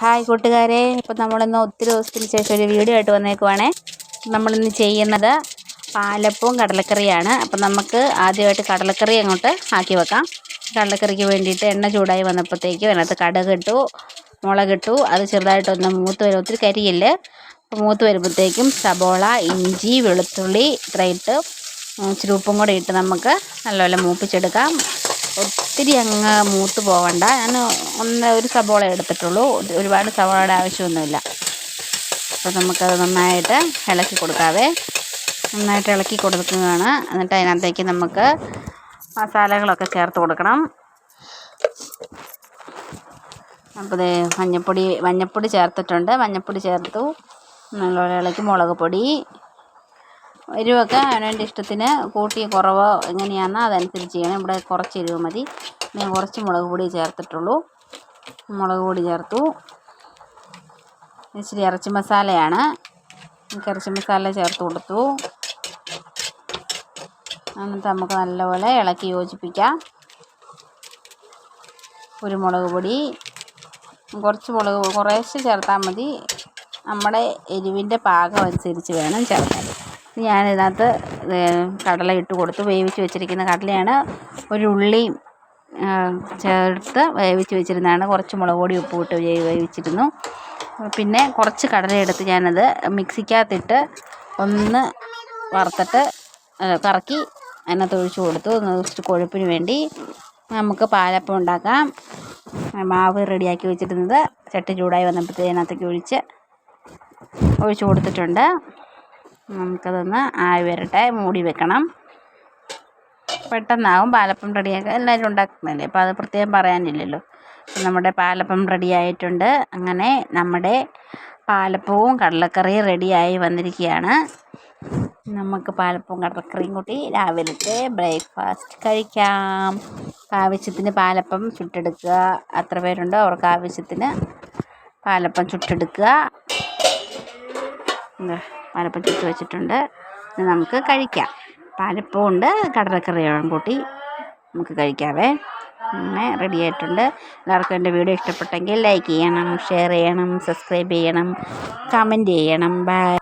Hi കൂട്ടുകാരെ. ഇപ്പം നമ്മളിന്ന് ഒത്തിരി ദിവസത്തിന് ശേഷം ഒരു വീഡിയോ ആയിട്ട് വന്നേക്കുവാണേ. നമ്മളിന്ന് ചെയ്യുന്നത് പാലപ്പവും കടലക്കറിയാണ്. അപ്പം നമുക്ക് ആദ്യമായിട്ട് കടലക്കറി അങ്ങോട്ട് ആക്കി വെക്കാം. കടലക്കറിക്ക് വേണ്ടിയിട്ട് എണ്ണ ചൂടായി വന്നപ്പോഴത്തേക്കും അതിനകത്ത് കടുക് ഇട്ടു മുളകിട്ടു അത് ചെറുതായിട്ടൊന്ന് മൂത്ത് വരും ഒത്തിരി കരിയില്ല? അപ്പോൾ മൂത്ത് വരുമ്പോഴത്തേക്കും സബോള ഇഞ്ചി വെളുത്തുള്ളി ഇത്ര ഇട്ട് ചുരുപ്പും കൂടെ ഇട്ട് നമുക്ക് നല്ലപോലെ മൂപ്പിച്ചെടുക്കാം. ഒത്തിരി അങ്ങ് മൂത്ത് പോകണ്ട ഞാൻ ഒന്ന് ഒരു സബോള എടുത്തിട്ടുള്ളൂ. ഒരുപാട് സബോളയുടെ ആവശ്യമൊന്നുമില്ല. അപ്പോൾ നമുക്കത് നന്നായിട്ട് ഇളക്കി കൊടുക്കാവേ. നന്നായിട്ട് ഇളക്കി കൊടുക്കുകയാണ്. എന്നിട്ട് അതിനകത്തേക്ക് നമുക്ക് മസാലകളൊക്കെ ചേർത്ത് കൊടുക്കണം. അപ്പോൾ ഇത് മഞ്ഞൾപ്പൊടി മഞ്ഞൾപ്പൊടി ചേർത്തിട്ടുണ്ട്. മഞ്ഞൾപ്പൊടി ചേർത്തു. നല്ലപോലെ ഇളക്കി മുളക് പൊടി. എരിവൊക്കെ അവനവന്റെ ഇഷ്ടത്തിന് കൂട്ടി കുറവോ എങ്ങനെയാണെന്നോ അതനുസരിച്ച് ചെയ്യണം. ഇവിടെ കുറച്ച് എരിവ് മതി. ഞാൻ കുറച്ച് മുളക് പൊടി ചേർത്തിട്ടുള്ളൂ. മുളക് പൊടി ചേർത്തു. ഇച്ചിരി ഇറച്ചി മസാലയാണ്. എനിക്ക് ഇറച്ചി മസാല ചേർത്ത് കൊടുത്തു. എന്നിട്ട് നമുക്ക് നല്ലപോലെ ഇളക്കി യോജിപ്പിക്കാം. കുരുമുളക് പൊടി. കുറച്ച് മുളക് കുറേശ്ശെ ചേർത്താൽ മതി. നമ്മുടെ എരിവിന്റെ പാകം അനുസരിച്ച് വേണം ചേർക്കാൻ. ഞാനിതിനകത്ത് കടല ഇട്ട് കൊടുത്തു വേവിച്ച് വെച്ചിരിക്കുന്ന കടലയാണ്. ഒരു ഉള്ളിയും ചേർത്ത് വേവിച്ച് വെച്ചിരുന്നതാണ്. കുറച്ച് മുളക് പൊടി ഉപ്പ് ഇട്ട് വേവിച്ചിരുന്നു. പിന്നെ കുറച്ച് കടല എടുത്ത് ഞാനത് മിക്സിക്കകത്തിട്ട് ഒന്ന് വറുത്തിട്ട് കറക്കി അതിനകത്ത് ഒഴിച്ച് കൊടുത്തു. ജസ്റ്റ് കൊഴുപ്പിന് വേണ്ടി നമുക്ക് പാലപ്പം ഉണ്ടാക്കാം. മാവ് റെഡിയാക്കി വെച്ചിരുന്നത് ചട്ടി ചൂടായി വന്നപ്പോഴത്തേക്ക് അതിനകത്തേക്ക് ഒഴിച്ച് ഒഴിച്ച് കൊടുത്തിട്ടുണ്ട്. നമുക്കതൊന്ന് ആയി വരട്ടെ മൂടി വെക്കണം. പെട്ടെന്നാവും പാലപ്പം റെഡിയാക്കുക എല്ലാവരും ഉണ്ടാക്കുന്നതല്ലേ? അപ്പോൾ അത് പ്രത്യേകം പറയാനില്ലല്ലോ. നമ്മുടെ പാലപ്പം റെഡിയായിട്ടുണ്ട് അങ്ങനെ നമ്മുടെ പാലപ്പവും കടലക്കറിയും റെഡിയായി വന്നിരിക്കുകയാണ്. നമുക്ക് പാലപ്പവും കടലക്കറിയും കൂട്ടി രാവിലത്തെ ബ്രേക്ക്ഫാസ്റ്റ് കഴിക്കാം. ആവശ്യത്തിന് പാലപ്പം ചുട്ടെടുക്കുക. അത്ര പേരുണ്ടോ അവർക്ക് ആവശ്യത്തിന് പാലപ്പം ചുട്ടെടുക്കുക. പാലപ്പം ചുട്ട് വെച്ചിട്ടുണ്ട്. ഇത് നമുക്ക് കഴിക്കാം. പാലപ്പവും ഉണ്ട് കടലക്കറിയും കൂട്ടി നമുക്ക് കഴിക്കാവേ. അങ്ങനെ റെഡി ആയിട്ടുണ്ട്. എല്ലാവർക്കും എന്റെ വീഡിയോ ഇഷ്ടപ്പെട്ടെങ്കിൽ ലൈക്ക് ചെയ്യണം ഷെയർ ചെയ്യണം സബ്സ്ക്രൈബ് ചെയ്യണം കമന്റ് ചെയ്യണം. ബൈ